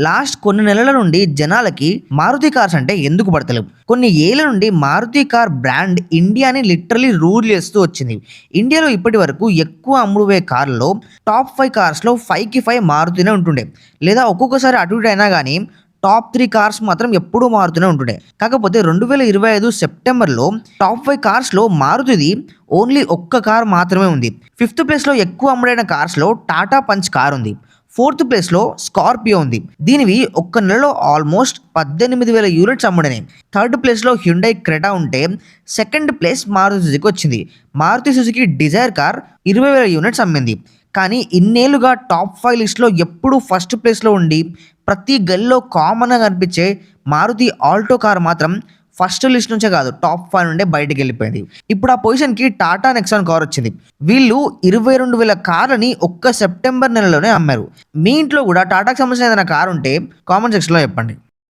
Last కొన్ని నెలల నుండి జనాలకి మారుతి కార్స్ అంటే ఎందుకు పడతలేవు? కొన్ని ఏళ్ళ నుండి మారుతి కార్ బ్రాండ్ ఇండియాని లిటరలీ రూల్ చేస్తూ వచ్చింది. ఇండియాలో ఇప్పటి వరకు ఎక్కువ అమ్ముడుపోయే కార్లలో టాప్ ఫైవ్ కార్స్లో ఫైవ్కి ఫైవ్ మారుతూనే ఉంటుండే. లేదా ఒక్కొక్కసారి అటు ఇటు అయినా కానీ టాప్ త్రీ కార్స్ మాత్రం ఎప్పుడూ మారుతూనే ఉంటుండే. కాకపోతే రెండు వేల ఇరవై ఐదు సెప్టెంబర్లో టాప్ ఫైవ్ కార్స్లో మారుతిది ఓన్లీ ఒక్క కార్ మాత్రమే ఉంది. ఫిఫ్త్ ప్లేస్లో ఎక్కువ అమ్ముడైన కార్స్లో టాటా పంచ్ కార్ ఉంది ఫోర్త్ ప్లేస్లో స్కార్పియో ఉంది. దీనివి ఒక్క నెలలో ఆల్మోస్ట్ పద్దెనిమిది వేల యూనిట్స్ అమ్ముడైనాయి థర్డ్ ప్లేస్లో హ్యుండై క్రెటా ఉంటే సెకండ్ ప్లేస్ మారుతి సుజుకి వచ్చింది. మారుతి సుజుకి డిజైర్ కార్ ఇరవై వేల యూనిట్స్ అమ్మింది. కానీ ఇన్నేళ్ళుగా టాప్ ఫైవ్ లిస్ట్లో ఎప్పుడూ ఫస్ట్ ప్లేస్లో ఉండి ప్రతి గల్లో కామన్గా కనిపించే మారుతి ఆల్టో కార్ మాత్రం ఫస్ట్ లిస్ట్ నుంచే కాదు టాప్ ఫైవ్ నుండే బయటకు వెళ్ళిపోయింది. ఇప్పుడు ఆ పొజిషన్కి టాటా నెక్సాన్ కార్ వచ్చింది. వీళ్ళు ఇరవై రెండు వేల కార్లని ఒక్క సెప్టెంబర్ నెలలోనే అమ్మారు. మీ ఇంట్లో కూడా టాటాకి సంబంధించిన ఏదైనా కార్ ఉంటే కామెంట్ సెక్షన్లో చెప్పండి.